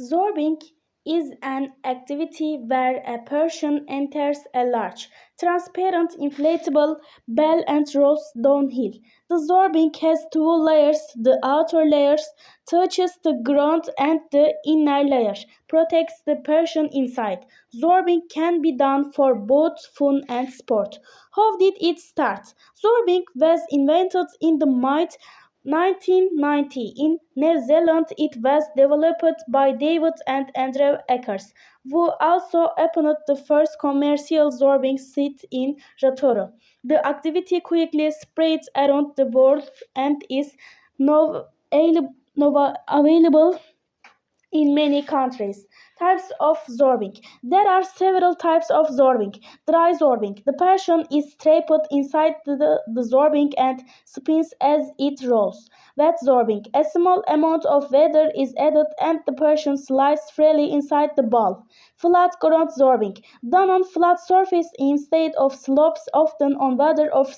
Zorbing is an activity where a person enters a large, transparent inflatable ball and rolls downhill. The zorbing has two layers. The outer layer touches the ground and the inner layer protects the person inside. Zorbing can be done for both fun and sport. How did it start? Zorbing was invented in the mid 1990 in New Zealand it was developed by David and Andrew Eckers, who also opened the first commercial zorbing site in Rotorua. The activity quickly spread around the world and is now available in many countries. Types of zorbing. There are several types of zorbing. Dry zorbing. The person is trapped inside the, the zorbing and spins as it rolls. Wet zorbing. A small amount of water is added and the person slides freely inside the ball. Flat ground zorbing. Done on flat surface instead of slopes, often on water of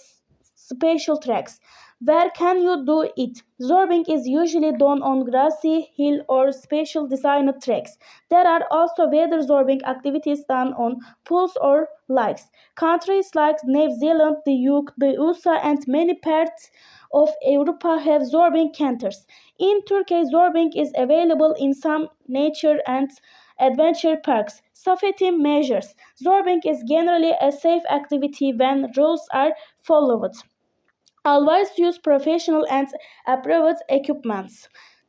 special tracks. Where can you do it? Zorbing is usually done on grassy hill or special designed tracks. There are also weather zorbing activities done on pools or lakes. Countries like New Zealand, the UK, the USA, and many parts of Europe have zorbing centers. In Turkey, zorbing is available in some nature and adventure parks. Safety measures. Zorbing is generally a safe activity when rules are followed. Always use professional and approved equipment.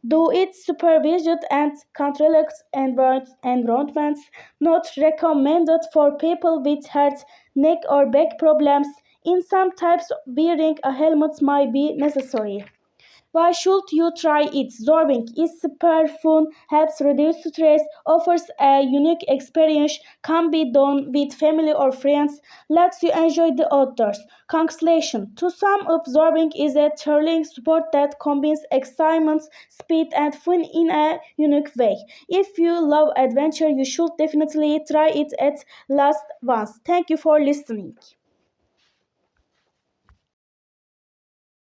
Do it supervised and controlled environments, not recommended for people with heart, neck, or back problems. In some types, wearing a helmet might be necessary. Why should you try it? Zorbing is super fun, helps reduce stress, offers a unique experience, can be done with family or friends, lets you enjoy the outdoors. Conclusion To sum up, zorbing is a thrilling sport that combines excitement, speed, and fun in a unique way. If you love adventure, you should definitely try it at last once. Thank you for listening.